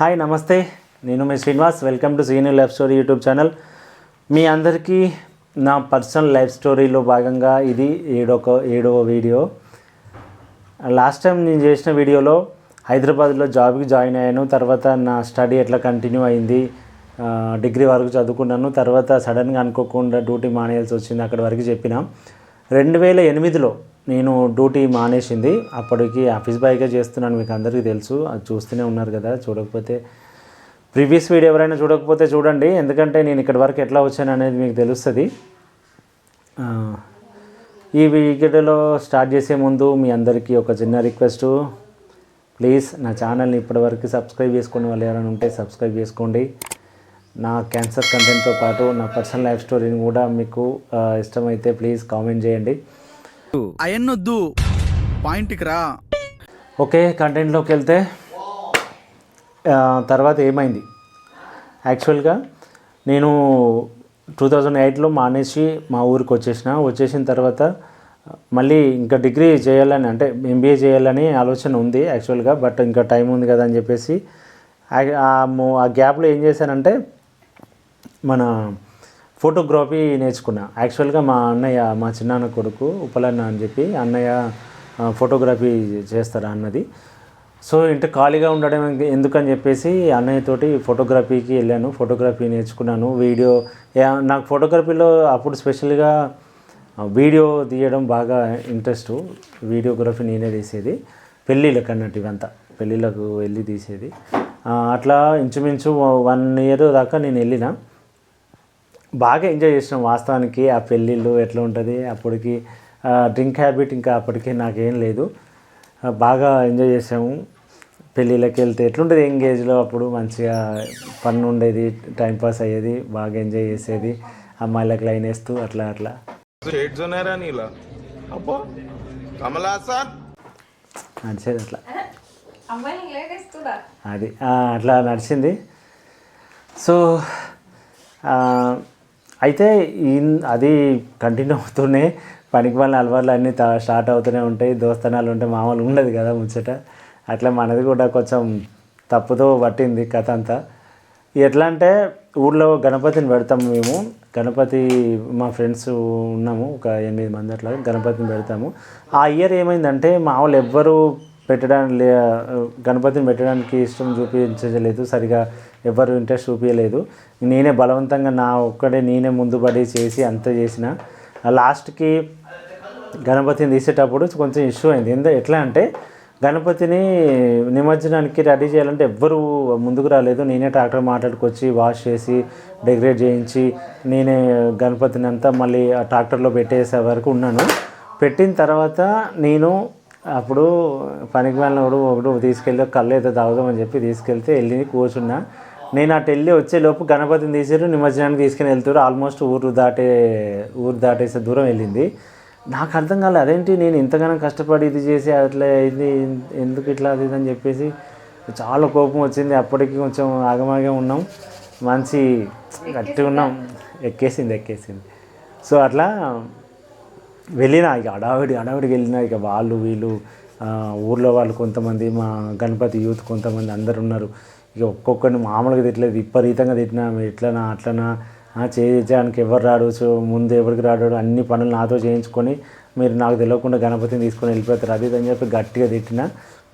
Hi నమస్తే. నేను మీ Srinivas. Welcome to senior life story YouTube channel మీ అందరికీ నా పర్సనల్ లైఫ్ స్టోరీలో భాగంగా ఇది ఏడొక ఏడవ వీడియో లాస్ట్ టైం నేను చేసిన వీడియోలో హైదరాబాద్లో జాబ్కి జాయిన్ అయ్యాను. తర్వాత నా స్టడీ ఎట్లా కంటిన్యూ అయింది డిగ్రీ వరకు చదువుకున్నాను. తర్వాత సడన్గా అనుకోకుండా డ్యూటీ మానేయాల్సి వచ్చింది అక్కడి వరకు చెప్పిన. రెండు వేల ఎనిమిదిలో నేను డ్యూటీ మానేసింది. అప్పటికి ఆఫీస్ బాయ్గా చేస్తున్నాను మీకు అందరికీ తెలుసు. అది చూస్తూనే ఉన్నారు కదా చూడకపోతే ప్రీవియస్ వీడియో ఎవరైనా చూడకపోతే చూడండి. ఎందుకంటే నేను ఇక్కడి వరకు ఎట్లా వచ్చాను అనేది మీకు తెలుస్తుంది. ఈ వీడియోలో స్టార్ట్ చేసే ముందు మీ అందరికీ ఒక చిన్న రిక్వెస్ట్. ప్లీజ్ నా ఛానల్ని ఇప్పటివరకు సబ్స్క్రైబ్ చేసుకునే వాళ్ళు ఎవరైనా ఉంటే సబ్స్క్రైబ్ చేసుకోండి. నా క్యాన్సర్ కంటెంట్తో పాటు నా పర్సనల్ లైఫ్ స్టోరీని కూడా మీకు ఇష్టమైతే ప్లీజ్ కామెంట్ చేయండి. అయన్నొద్దు. పాయింట్కి రా. ఓకే కంటెంట్లోకి వెళ్తే తర్వాత ఏమైంది? యాక్చువల్గా నేను టూ థౌజండ్ ఎయిట్లో మానేసి మా ఊరికి వచ్చేసిన. వచ్చేసిన తర్వాత మళ్ళీ ఇంకా డిగ్రీ చేయాలని అంటే ఎంబీఏ చేయాలని ఆలోచన ఉంది యాక్చువల్గా బట్ ఇంకా టైం ఉంది కదా అని చెప్పేసి. ఆ గ్యాప్లో ఏం చేశానంటే మన ఫోటోగ్రఫీ నేర్చుకున్నా. యాక్చువల్గా మా అన్నయ్య మా చిన్నాన్న కొడుకు ఉపలన్న అని చెప్పి అన్నయ్య ఫోటోగ్రఫీ చేస్తారా అన్నది. సో ఇంత ఖాళీగా ఉండడం ఎందుకని చెప్పేసి అన్నయ్యతోటి ఫోటోగ్రఫీకి వెళ్ళాను. ఫోటోగ్రఫీ నేర్చుకున్నాను. వీడియో నాకు ఫోటోగ్రఫీలో అప్పుడు స్పెషల్గా వీడియో తీయడం బాగా ఇంట్రెస్ట్. వీడియోగ్రఫీ నేనే తీసేది. పెళ్ళిళ్ళకి అన్నట్టు ఇవంతా. పెళ్ళిళ్ళకు వెళ్ళి తీసేది. అట్లా ఇంచుమించు వన్ ఇయర్ దాకా నేను వెళ్ళిన. బాగా ఎంజాయ్ చేసినాం వాస్తవానికి. ఆ పెళ్ళిళ్ళు ఎట్లా ఉంటుంది అప్పటికి డ్రింక్ హ్యాబిట్ ఇంకా అప్పటికి నాకేం లేదు. బాగా ఎంజాయ్ చేసాము. పెళ్ళిళ్ళకి వెళ్తే ఎట్లుంటుంది ఎంగేజ్లో అప్పుడు మంచిగా పన్ను ఉండేది టైంపాస్ అయ్యేది బాగా ఎంజాయ్ చేసేది అమ్మాయిలకు లైన్ వేస్తూ అట్లా అట్లా. నడిచేది అట్లా. అది అట్లా నడిచింది. సో అయితే అది కంటిన్యూ అవుతూనే పనికి వాళ్ళ అలవాట్లు అన్నీ తా- స్టార్ట్ అవుతూనే ఉంటాయి. దోస్తనాలు ఉంటే మామూలు ఉండదు కదా ముచ్చట. అట్లా మనది కూడా కొంచెం తప్పుతో పట్టింది కథ అంతా. ఎట్లా అంటే ఊళ్ళో గణపతిని పెడతాము మేము. గణపతి మా ఫ్రెండ్స్ ఉన్నాము ఒక ఎనిమిది మంది అట్లా గణపతిని పెడతాము. ఆ ఇయర్ ఏమైందంటే మా వాళ్ళు పెట్టడానికి గణపతిని పెట్టడానికి ఇష్టం చూపించలేదు సరిగా ఎవరు ఇంట్రెస్ట్ చూపించలేదు. నేనే బలవంతంగా నా ఒక్కడే నేనే ముందు పడి చేసి అంత చేసిన. లాస్ట్కి గణపతిని తీసేటప్పుడు కొంచెం ఇష్యూ అయింది. ఎంత ఎట్లా అంటే గణపతిని నిమజ్జనానికి రెడీ చేయాలంటే ఎవ్వరు ముందుకు రాలేదు. నేనే ట్రాక్టర్ మాట్లాడుకొచ్చి వాష్ చేసి డెకరేట్ చేయించి నేనే గణపతిని అంతా మళ్ళీ ఆ ట్రాక్టర్లో పెట్టేసే వరకు ఉన్నాను. పెట్టిన తర్వాత నేను అప్పుడు పనికి వెళ్ళినప్పుడు ఒకడు తీసుకెళ్ళి కళ్ళు అయితే తాగుదామని చెప్పి తీసుకెళ్తే వెళ్ళి కూర్చున్నా. నేను అటు వెళ్ళి వచ్చేలోపు గణపతిని తీసారు నిమజ్జనానికి తీసుకుని వెళ్తారు. ఆల్మోస్ట్ ఊరు దాటే ఊరు దాటేసే దూరం వెళ్ళింది. నాకు అర్థం కాలేదు అదేంటి నేను ఇంతగానో కష్టపడి ఇది చేసి అట్లా ఇది ఎందుకు ఇట్లా అది ఇది అని చెప్పేసి చాలా కోపం వచ్చింది. అప్పటికి కొంచెం ఆగమాగే ఉన్నాం. మంచి గట్టిగా ఉన్నాం. ఎక్కేసింది ఎక్కేసింది. సో అట్లా వెళ్ళిన ఇక అడావిడి అడావిడికి వెళ్ళిన ఇక వాళ్ళు వీళ్ళు ఊర్లో వాళ్ళు కొంతమంది మా గణపతి యూత్ కొంతమంది అందరు ఉన్నారు. ఇక ఒక్కొక్కరిని మామూలుగా తిట్టలేదు విపరీతంగా తిట్టినా ఎట్లనా అట్లనా చేయడానికి ఎవరు రాడు సో ముందు ఎవరికి రాడు అన్ని పనులు నాతో చేయించుకొని మీరు నాకు తెలియకుండా గణపతిని తీసుకొని వెళ్ళిపోతారు. అది అని చెప్పి గట్టిగా తిట్టిన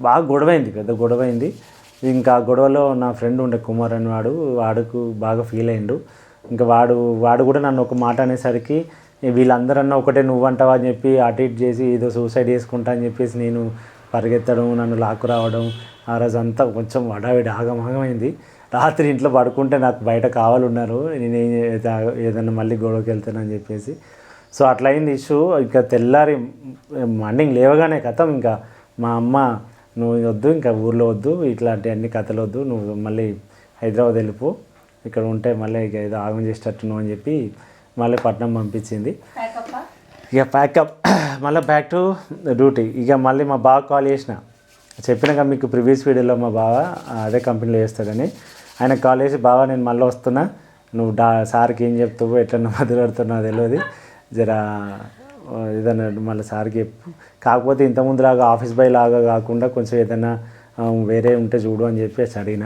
బాగా గొడవైంది పెద్ద గొడవైంది. ఇంకా గొడవలో నా ఫ్రెండ్ ఉండే కుమార్ అని వాడు వాడుకు బాగా ఫీల్ అయిండు. ఇంకా వాడు వాడు కూడా నన్ను ఒక మాట అనేసరికి వీళ్ళందరన్నా ఒకటే నువ్వంటావా అని చెప్పి అటు ఇటు చేసి ఏదో సూసైడ్ చేసుకుంటా అని చెప్పేసి నేను పరిగెత్తడం నన్ను లాక్కు రావడం ఆ రోజు అంతా కొంచెం వడావిడి ఆగమాగమైంది. రాత్రి ఇంట్లో పడుకుంటే నాకు బయట కావాలన్నారు నేను ఏదైనా ఏదన్నా మళ్ళీ గొడవకి వెళ్తానని చెప్పేసి. సో అట్లా అయింది ఇష్యూ. ఇంకా తెల్లారి మార్నింగ్ లేవగానే కథం ఇంకా. మా అమ్మ నువ్వు వద్దు ఇంకా ఊర్లో వద్దు ఇట్లాంటి అన్ని కథలు వద్దు నువ్వు మళ్ళీ హైదరాబాద్ వెళ్ళిపో ఇక్కడ ఉంటే మళ్ళీ ఇక ఏదో ఆగం చేసేటట్టున్నావు అని చెప్పి మళ్ళీ పట్నం పంపించింది. ఇక ప్యాకప్ మళ్ళీ బ్యాక్ టు డ్యూటీ ఇక మళ్ళీ మా బావ కాల్ చేసిన. చెప్పినాక మీకు ప్రీవియస్ వీడియోలో మా బావ అదే కంపెనీలో చేస్తాడని. ఆయన కాల్ చేసి బావ నేను మళ్ళీ వస్తున్నా. నువ్వు డా సార్కి ఏం చెప్తావు? ఎట్లా మొదలెడుతున్నావు తెలియదు జరా ఏదన్నా మళ్ళీ సార్కి చెప్పు. కాకపోతే ఇంతకుముందులాగా ఆఫీస్ బాయ్ లాగా కాకుండా కొంచెం ఏదైనా వేరే ఉంటే చూడు అని చెప్పేసి అడిగిన.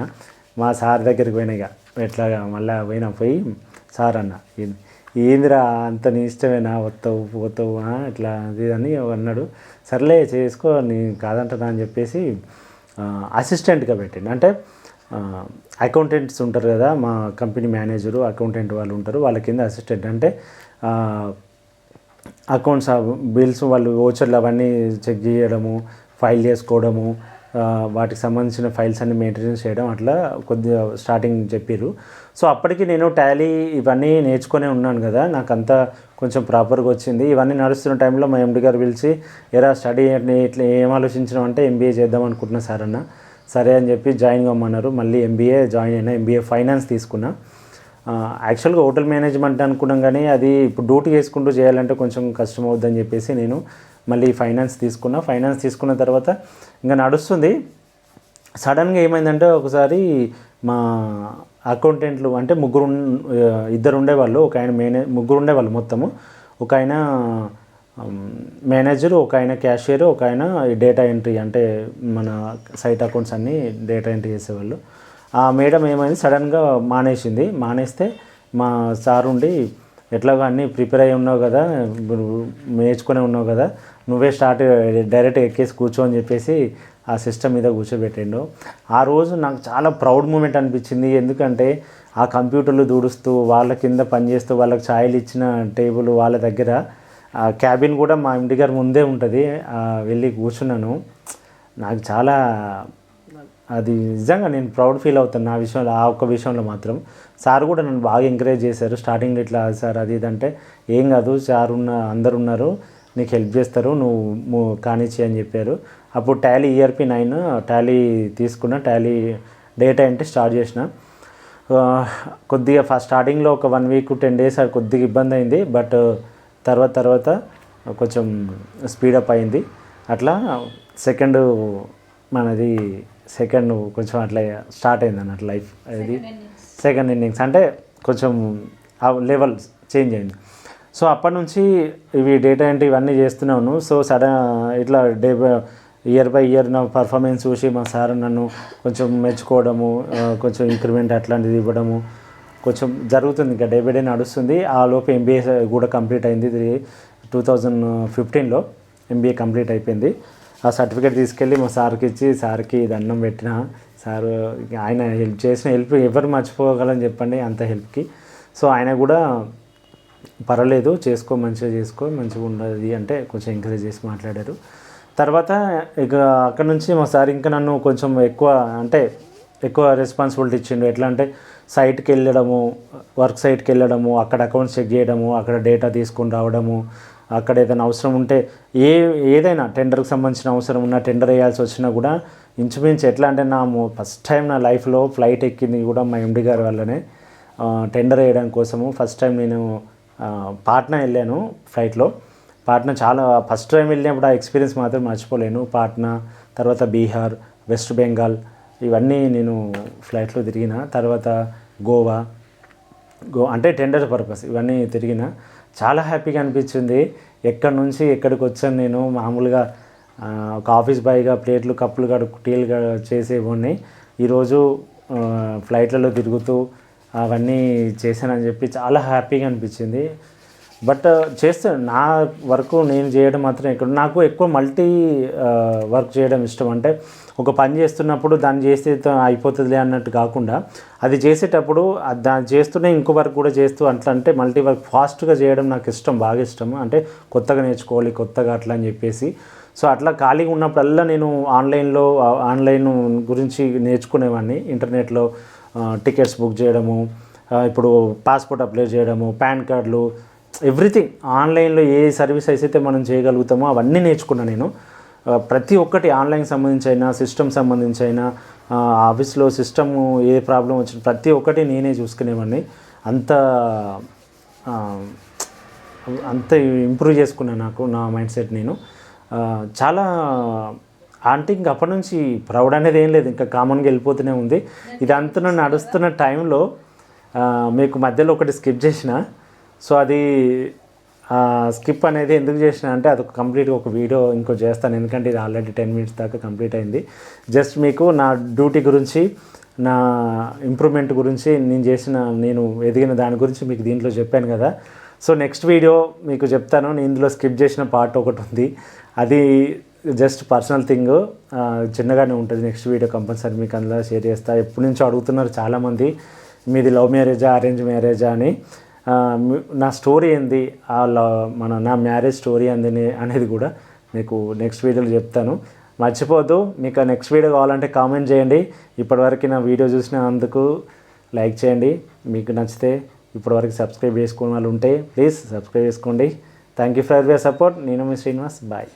మా సార్ దగ్గరికి పోయినా ఇక. ఎట్లాగా మళ్ళీ పోయినా పోయి సార్ అన్న "ఏంది- ఏందిరా అంత నీ ఇష్టమేనా? వస్తావు పోతావు ఇట్లా అది ఇది అని అన్నాడు. సర్లే చేసుకో నీ కాదంటనా అని చెప్పేసి అసిస్టెంట్గా పెట్టండి. అంటే అకౌంటెంట్స్ ఉంటారు కదా మా కంపెనీ మేనేజరు అకౌంటెంట్ వాళ్ళు ఉంటారు వాళ్ళ కింద అసిస్టెంట్ అంటే ఆ, అకౌంట్స్ బిల్స్ వాళ్ళు ఓచర్లు అవన్నీ చెక్ చేయడము ఫైల్ చేసుకోవడము వాటికి సంబంధించిన ఫైల్స్ అన్ని మెయింటెనెన్స్ చేయడం అట్లా కొద్దిగా స్టార్టింగ్ చెప్పారు సో అప్పటికి నేను టాలీ ఇవన్నీ నేర్చుకునే ఉన్నాను కదా నాకు అంతా కొంచెం ప్రాపర్గా వచ్చింది. ఇవన్నీ నడుస్తున్న టైంలో మా ఎండి గారు పిలిచి ఎరా స్టడీ ఇట్లా ఏం ఆలోచించడం అంటే ఎంబీఏ చేద్దాం అనుకుంటున్నా సార్ అన్న. సరే అని చెప్పి జాయిన్ కమ్మన్నారు మళ్ళీ ఎంబీఏ జాయిన్ అయినా ఎంబీఏ ఫైనాన్స్ తీసుకున్నా. యాక్చువల్గా హోటల్ మేనేజ్మెంట్ అనుకున్నాం కానీ అది ఇప్పుడు డ్యూటీ చేసుకుంటూ చేయాలంటే కొంచెం కష్టం అవుద్దని చెప్పేసి నేను మళ్ళీ ఫైనాన్స్ తీసుకున్నా. ఫైనాన్స్ తీసుకున్న తర్వాత ఇంకా నడుస్తుంది. సడన్గా ఏమైందంటే ఒకసారి మా అకౌంటెంట్లు అంటే ముగ్గురు ఇద్దరు ఉండేవాళ్ళు. ఒక ఆయన మేనే ముగ్గురు ఉండేవాళ్ళు మొత్తము. ఒక ఆయన మేనేజర్ ఒక ఆయన క్యాషియర్ ఒక ఆయన డేటా ఎంట్రీ అంటే మన సైట్ అకౌంట్స్ అన్నీ డేటా ఎంట్రీ చేసేవాళ్ళు. ఆ మేడం ఏమైంది? సడన్గా మానేసింది. మానేస్తే మా సార్ ఉండి ఎట్లాగో అన్నీ ప్రిపేర్ అయి ఉన్నావు కదా ఇప్పుడు నేర్చుకునే ఉన్నావు కదా నువ్వే స్టార్ట్ డైరెక్ట్ ఎక్కేసి కూర్చో అని చెప్పేసి ఆ సిస్టమ్ మీద కూర్చోబెట్టిండు. ఆ రోజు నాకు చాలా ప్రౌడ్ మూమెంట్ అనిపించింది. ఎందుకంటే ఆ కంప్యూటర్లు దూడుస్తూ వాళ్ళ కింద పనిచేస్తూ వాళ్ళకి ఛాయలు ఇచ్చిన టేబుల్ వాళ్ళ దగ్గర ఆ క్యాబిన్ కూడా మా ఇంటి గారి ముందే ఉంటుంది. వెళ్ళి కూర్చున్నాను. నాకు చాలా అది నిజంగా నేను ప్రౌడ్ ఫీల్ అవుతాను ఆ విషయంలో ఆ ఒక్క విషయంలో మాత్రం. సార్ కూడా నన్ను బాగా ఎంకరేజ్ చేశారు. స్టార్టింగ్లో ఇట్లా సార్ అది ఇది అంటే ఏం కాదు సార్ ఉన్న అందరు ఉన్నారు నీకు హెల్ప్ చేస్తారు నువ్వు కానిచ్చి అని చెప్పారు. అప్పుడు టాలీ ఈఆర్పి నైన్ టాలీ తీసుకున్న టాలీ డేటా అంటే స్టార్ట్ చేసిన. కొద్దిగా ఫస్ట్ స్టార్టింగ్లో ఒక వన్ వీక్ టెన్ డేస్ అది కొద్దిగా ఇబ్బంది అయింది. బట్ తర్వాత తర్వాత కొంచెం స్పీడప్ అయింది. అట్లా సెకండ్ మనది సెకండ్ కొంచెం అట్లా స్టార్ట్ అయింది అన్నట్టు లైఫ్ అది. సెకండ్ ఇన్నింగ్స్ అంటే కొంచెం లెవెల్ చేంజ్ అయింది. సో అప్పటి నుంచి ఇవి డేటా ఎంట్రీ ఇవన్నీ చేస్తున్నాను సో సడన్ ఇట్లా డే ఇయర్ బై ఇయర్ నా పర్ఫార్మెన్స్ చూసి మా సార్ నన్ను కొంచెం మెచ్చుకోవడము కొంచెం ఇంక్రిమెంట్ అట్లాంటిది ఇవ్వడము కొంచెం జరుగుతుంది. ఇంకా డే బై డే నడుస్తుంది. ఆ లోపు ఎంబీఏ కూడా కంప్లీట్ అయింది. టూ థౌజండ్ ఫిఫ్టీన్లో ఎంబీఏ కంప్లీట్ అయిపోయింది. ఆ సర్టిఫికేట్ తీసుకెళ్ళి మా సార్కి ఇచ్చి సార్కి దండం పెట్టిన సార్ ఆయన హెల్ప్ చేసిన హెల్ప్ ఎవరు మర్చిపోగలని చెప్పండి అంత హెల్ప్కి. సో ఆయన కూడా పర్వాలేదు చేసుకో మంచిగా చేసుకో మంచిగా ఉండదు అంటే కొంచెం ఎంకరేజ్ చేసి మాట్లాడారు. తర్వాత ఇక అక్కడ నుంచి మా సార్ ఇంకా నన్ను కొంచెం ఎక్కువ అంటే ఎక్కువ రెస్పాన్సిబిలిటీ ఇచ్చిండు. ఎట్లా అంటే సైట్కి వెళ్ళడము వర్క్ సైట్కి వెళ్ళడము అక్కడ అకౌంట్స్ చెక్ చేయడము అక్కడ డేటా తీసుకొని రావడము అక్కడ ఏదైనా అవసరం ఉంటే ఏ ఏదైనా టెండర్కి సంబంధించిన అవసరం ఉన్నా టెండర్ వేయాల్సి వచ్చినా కూడా ఇంచుమించు ఎట్లా అంటే నా ఫస్ట్ టైం నా లైఫ్లో ఫ్లైట్ ఎక్కింది కూడా మా ఎండి గారి వల్లనే. టెండర్ వేయడం కోసము ఫస్ట్ టైం నేను పాట్నా వెళ్ళాను ఫ్లైట్లో. పాట్నా చాలా ఫస్ట్ టైం వెళ్ళినప్పుడు ఆ ఎక్స్పీరియన్స్ మాత్రం మర్చిపోలేను. పాట్నా తర్వాత బీహార్ వెస్ట్ బెంగాల్ ఇవన్నీ నేను ఫ్లైట్లో తిరిగిన తర్వాత గోవా గో అంటే టెండర్ పర్పస్ ఇవన్నీ తిరిగిన చాలా హ్యాపీగా అనిపించింది. ఎక్కడి నుంచి ఎక్కడికి వచ్చాను నేను మామూలుగా ఒక ఆఫీస్ బాయ్గా ప్లేట్లు కప్పులు కడు టీలు చేసేవాడిని ఈరోజు ఫ్లైట్లలో తిరుగుతూ అవన్నీ చేశానని చెప్పి చాలా హ్యాపీగా అనిపించింది. బట్ చేస్తే నా వర్క్ నేను చేయడం మాత్రం ఇక్కడ. నాకు ఎక్కువ మల్టీ వర్క్ చేయడం ఇష్టం. అంటే ఒక పని చేస్తున్నప్పుడు దాన్ని చేస్తే అయిపోతుందిలే అన్నట్టు కాకుండా అది చేసేటప్పుడు దాన్ని చేస్తూనే ఇంకో వర్క్ కూడా చేస్తూ అట్లా అంటే మల్టీ వర్క్ ఫాస్ట్గా చేయడం నాకు ఇష్టం బాగా ఇష్టం. అంటే కొత్తగా నేర్చుకోవాలి కొత్తగా అట్లా అని చెప్పేసి. సో అట్లా ఖాళీగా ఉన్నప్పుడల్లా నేను ఆన్లైన్లో ఆన్లైన్ గురించి నేర్చుకునేవాడిని ఇంటర్నెట్లో టికెట్స్ బుక్ చేయడము ఇప్పుడు పాస్పోర్ట్ అప్లై చేయడము పాన్ కార్డులు ఎవ్రీథింగ్ ఆన్లైన్లో ఏ సర్వీస్ అయితే మనం చేయగలుగుతామో అవన్నీ నేర్చుకున్నాను నేను. ప్రతి ఒక్కటి ఆన్లైన్ సంబంధించి అయినా సిస్టమ్ సంబంధించి అయినా ఆఫీస్లో సిస్టమ్ ఏ ప్రాబ్లం వచ్చిన ప్రతి ఒక్కటి నేనే చూసుకునేవాడిని. అంత అంత ఇంప్రూవ్ చేసుకున్నాను నాకు నా మైండ్ సెట్ నేను చాలా అంటే ఇంక అప్పటి నుంచి ప్రౌడ్ అనేది ఏం లేదు. ఇంకా కామన్గా వెళ్ళిపోతూనే ఉంది. ఇదంతా నన్ను నడుస్తున్న టైంలో మీకు మధ్యలో ఒకటి స్కిప్ చేసిన. సో అది స్కిప్ అనేది ఎందుకు చేసిన అంటే అది కంప్లీట్గా ఒక వీడియో ఇంకో చేస్తాను. ఎందుకంటే ఇది ఆల్రెడీ టెన్ మినిట్స్ దాకా కంప్లీట్ అయింది. జస్ట్ మీకు నా డ్యూటీ గురించి నా ఇంప్రూవ్మెంట్ గురించి నేను చేసిన నేను ఎదిగిన దాని గురించి మీకు దీంట్లో చెప్పాను కదా. సో నెక్స్ట్ వీడియో మీకు చెప్తాను. నేను ఇందులో స్కిప్ చేసిన పార్ట్ ఒకటి ఉంది. అది జస్ట్ పర్సనల్ థింగ్. చిన్నగానే ఉంటుంది. నెక్స్ట్ వీడియో కంపల్సరీ మీకు అందులో షేర్ చేస్తా. ఎప్పటి నుంచో అడుగుతున్నారు చాలామంది. మీది లవ్ మ్యారేజా అరేంజ్ మ్యారేజా అని. నా స్టోరీ ఏంది? ఆ ల- మన నా మ్యారేజ్ స్టోరీ ఏంది అనేది కూడా మీకు నెక్స్ట్ వీడియోలో చెప్తాను. మర్చిపోద్దు మీకు నెక్స్ట్ వీడియో కావాలంటే కామెంట్ చేయండి. ఇప్పటివరకు నా వీడియో చూసినందుకు లైక్ చేయండి. మీకు నచ్చితే ఇప్పటివరకు సబ్స్క్రైబ్ చేసుకున్న వాళ్ళు ఉంటే ప్లీజ్ సబ్స్క్రైబ్ చేసుకోండి. Thank you for your support. నేను మీ శ్రీనివాస్. బాయ్.